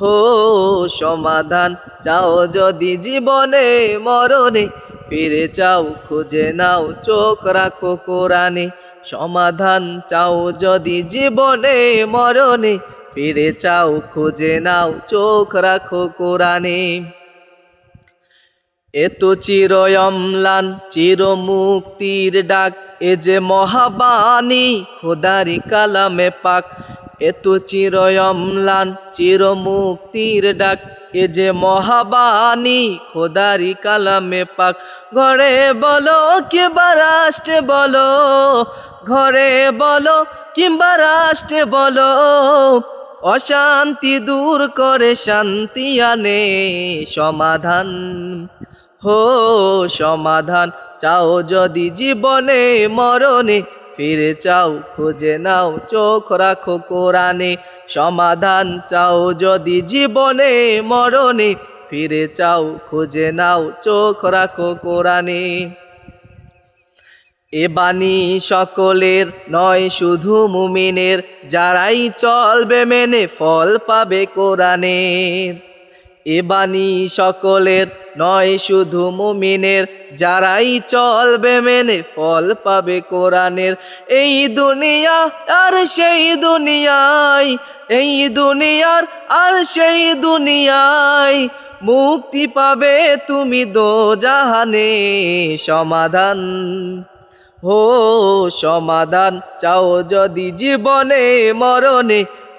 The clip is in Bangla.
হো, সমাধান চাও যদি জীবনে মরণে, ফিরে চাও, খুঁজে নাও, চোখ রাখো কোরআনে। সমাধান চাও যদি জীবনে মরণে, ফিরে চাও, খুঁজে নাও, চোখ রাখো কোরআনে। এত চিরয়মলান চির মুক্তির ডাক, এ যে মহাবাণী, খোদারি কালামে পাক এত চিরয়মলান চির মুক্তির ডাক। এ যে মহাবাণী, খোদারি কালামে পাক। ঘরে বলো কিংবা রাষ্ট্রে বলো, ঘরে বলো কিংবা রাষ্ট্রে বলো, অশান্তি দূর করে শান্তি আনে সমাধান। হো, সমাধান চাও যদি জীবনে মরণে ফিরে চাও, খুঁজে নাও, চোখ রাখো কোরআনে, সমাধান চাও যদি জীবনে, মরণে, ফিরে চাও, খুঁজে নাও, চোখ রাখো কোরআনে। এ বাণী সকলের নয়, শুধু মুমিনের, যারাই চলবে মেনে, ফল পাবে কোরআনের। এ বাণী সকলের নয়, শুধু মুমিনের। যারাই চলবে মেনে ফল পাবে কোরআনের। এই দুনিয়া আর সেই দুনিয়ায় এই দুনিয়ার আর সেই দুনিয়ায় মুক্তি পাবে তুমি দো জাহানে, সমাধান। হো, সমাধান চাও যদি জীবনে, মরণে।